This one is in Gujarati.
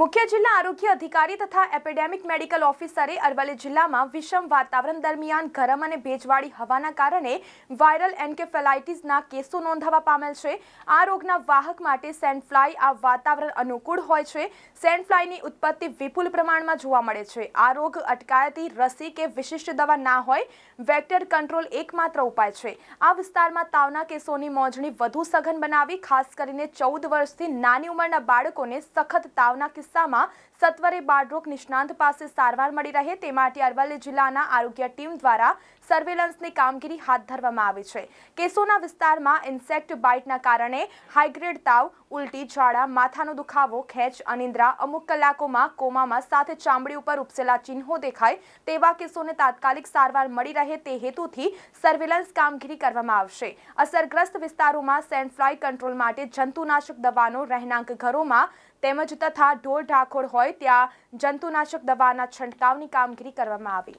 મુખ્ય જિલ્લા આરોગ્ય અધિકારી તથા એપિડેમિક મેડિકલ ઓફિસરે અરવલ્લી જિલ્લામાં વિષમ વાતાવરણ દરમિયાન ગરમ અને ભેજવાળી હવાના કારણે વાયરલ એન્કેફેલાઇટીસના કેસો નોંધાવા પામેલ છે. આ રોગના વાહક માટે સેન્ડફ્લાય આ વાતાવરણ અનુકૂળ હોય છે. સેન્ડફ્લાયની ઉત્પત્તિ વિપુલ પ્રમાણમાં જોવા મળે છે. આ રોગ અટકાયતી રસી કે વિશિષ્ટ દવા ના હોય, વેક્ટર કંટ્રોલ એકમાત્ર ઉપાય છે. આ વિસ્તારમાં તાવના કેસોની મોજણી વધુ સઘન બનાવી, ખાસ કરીને ચૌદ વર્ષથી નાની ઉંમરના બાળકોને સખત તાવના કિસ્સામાં સત્વરે બાળરોગ નિષ્ણાંત પાસે સારવાર મળી રહે તે માટે અરવલ્લી જિલ્લાના આરોગ્ય ટીમ દ્વારા સર્વેલન્સની કામગીરી હાથ ધરવામાં આવી છે. કેસોના વિસ્તારમાં ઇન્સેક્ટ બાઇટના કારણે હાઈગ્રેડ તાવ, ઉલટી ઝાડા માથાનો દુખાવો, ખેંચ, અનિંદ્રા, અમુક કલાકોમાં કોમામાં સાથે ચામડી ઉપર ઉપસેલા ચિહ્નો દેખાય તેવા કેસોને તાત્કાલિક સારવાર મળી રહે તે હેતુથી સર્વેલન્સ કામગીરી કરવામાં આવશે. અસરગ્રસ્ત વિસ્તારોમાં સેન્ડફ્લાય કંટ્રોલ માટે જંતુનાશક દવાનો રહેણાંક ઘરોમાં તેમજ તથા ઢોર ઢાંખોળ હોય ત્યાં જંતુનાશક દવાના છંટકાવની કામગીરી કરવામાં આવી.